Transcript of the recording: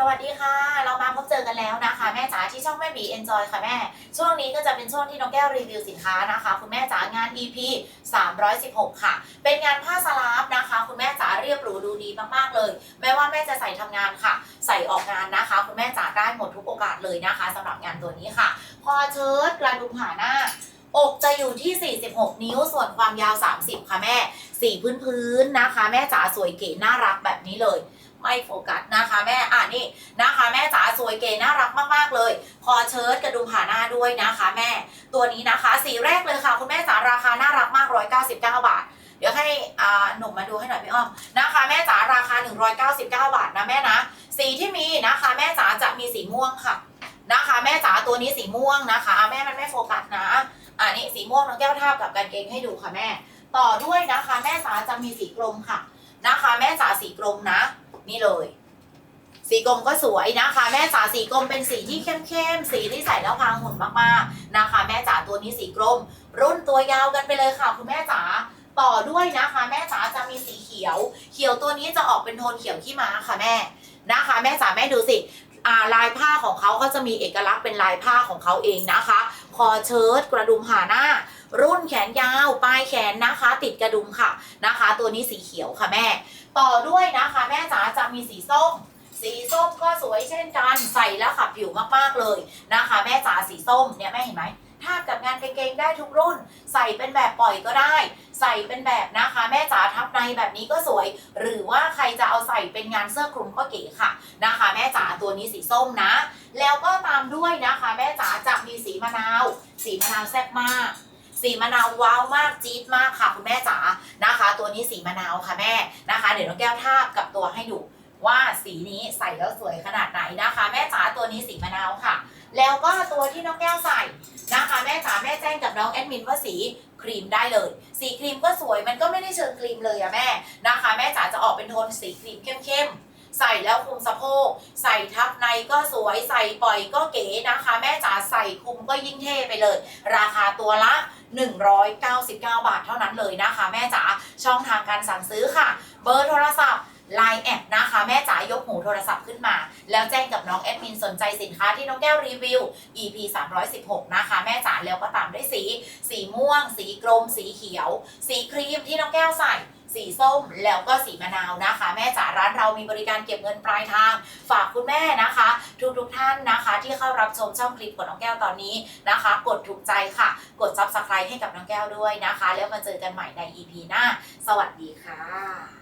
สวัสดีค่ะ เรามาพบเจอกันแล้วนะคะ แม่จ๋าที่ช่องแม่บีเอนจอยค่ะแม่ ช่วงนี้ก็จะเป็นช่วงที่น้องแก้วรีวิวสินค้านะคะ คุณแม่จ๋างาน EP 316 ค่ะ เป็นงานผ้าสลาฟนะคะ คุณแม่จ๋าเรียบหรูดูดีมากๆเลย แม้ว่าแม่จะใส่ทำงานค่ะ ใส่ออกงานนะคะ คุณแม่จ๋าได้หมดทุกโอกาสเลยนะคะสำหรับงานตัวนี้ค่ะพอเชิ้ตกระดุมผ่าหน้าอกจะอยู่ที่ 46 นิ้ว ส่วนความยาว 30 ค่ะแม่ สีพื้นๆนะคะ แม่จ๋าสวยเก๋น่ารักแบบนี้เลย ไม่โฟกัสนะคะแม่อ่านี่นะคะ แม่จ๋าสวยเก๋น่ารักมากๆเลย คอเชิ้ตกระดุมผ่าหน้าด้วยนะคะ แม่ตัวนี้นะคะ สีแรกเลยค่ะ คุณแม่จ๋าราคาน่ารักมาก 199 บาท เดี๋ยวให้อ่าหนุ่มมาดูให้หน่อยพี่อ้อมนะคะ แม่จ๋าราคา 199 บาทนะแม่นะสีที่มีนะคะ แม่จ๋าจะมีสีม่วงค่ะนะคะ แม่จ๋าตัวนี้สีม่วงนะคะอะแม่มันไม่โฟกัสนะอ่านี่สีม่วงน้องแก้วทาบกับกางเกงให้ดูค่ะแม่ ต่อด้วยนะคะ แม่จ๋าจะมีสีกรมค่ะนะคะ แม่จ๋าสีกรมนะ นี่เลย สีกรมก็สวยนะคะ แม่จ๋าสีกรมเป็นสีที่เข้มๆสีที่ใส่แล้วพางหุ่นมากๆนะคะ แม่จ๋าตัวนี้สีกรมรุ่นตัวยาวกันไปเลยค่ะ คุณแม่จ๋าต่อด้วยนะคะ แม่จ๋าจะมีสีเขียว เขียวตัวนี้จะออกเป็นโทนเขียวขี้ม้าค่ะแม่นะคะ แม่จ๋าแม่ดูสิาลายผ้าของเขาเขาจะมีเอกลักษณ์เป็นลายผ้าของเขาเองนะคะ คอเชิ้ตกระดุมผ่าหน้า รุ่นแขนยาว ปลายแขนนะคะ ติดกระดุมค่ะนะคะ ตัวนี้สีเขียวค่ะแม่ ต่อด้วยนะคะแม่จ๋าจะมีสีส้ม สีส้มก็สวยเช่นกันใส่แล้วขับผิวมากๆเลยนะคะ แม่จ๋าสีส้มเนี่ยแม่เห็นไหมทาบกับงานกางเกงได้ทุกรุ่น ใส่เป็นแบบปล่อยก็ได้ ใส่เป็นแบบนะคะ แม่จ๋าทับในแบบนี้ก็สวย หรือว่าใครจะเอาใส่เป็นงานเสื้อคลุมก็เก๋ค่ะนะคะ แม่จ๋าตัวนี้สีส้มนะ แล้วก็ตามด้วยนะคะ แม่จ๋าจะมีสีมะนาว สีมะนาวแซ่บมาก สีมะนาวว้าวมากจี๊ดมากค่ะคุณแม่จ๋านะคะ ตัวนี้สีมะนาวค่ะแม่นะคะ เดี๋ยวน้องแก้วทาบกับตัวให้ดูว่าสีนี้ใส่แล้วสวยขนาดไหนนะคะ แม่จ๋าตัวนี้สีมะนาวค่ะ แล้วก็ตัวที่น้องแก้วใส่นะคะ แม่จ๋าแม่แจ้งกับน้องแอดมินว่าสีครีมได้เลย สีครีมก็สวยมันก็ไม่ได้เชิงครีมเลยอะแม่นะคะ แม่จ๋าจะออกเป็นโทนสีครีมเข้มๆใส่แล้วคุมสะโพกใส่ทับ ก็สวยใส่ปล่อยก็เก๋นะคะ แม่จ๋าใส่คุมก็ยิ่งเท่ไปเลย ราคาตัวละ 199 บาทเท่านั้นเลยนะคะ แม่จ๋าช่องทางการสั่งซื้อค่ะ เบอร์โทรศัพท์ Line แอดนะคะแม่จ๋ายกหูโทรศัพท์ขึ้นมา แล้วแจ้งกับน้องแอดมินสนใจสินค้าที่น้องแก้วรีวิว EP 316 นะคะ แม่จ๋าแล้วก็ตามด้วยสี สีม่วง สีกรม สีเขียว สีครีมที่น้องแก้วใส่ สีส้มแล้วก็สีมะนาวนะคะ แม่จ๋าร้านเรามีบริการเก็บเงินปลายทาง ฝากคุณแม่นะคะ ทุกทุกท่านนะคะ ที่เข้ารับชมช่องคลิปของน้องแก้วตอนนี้นะคะ กดถูกใจค่ะ กดซับสไครต์ให้กับน้องแก้วด้วยนะคะ แล้วมาเจอกันใหม่ใน EP หน้า สวัสดีค่ะ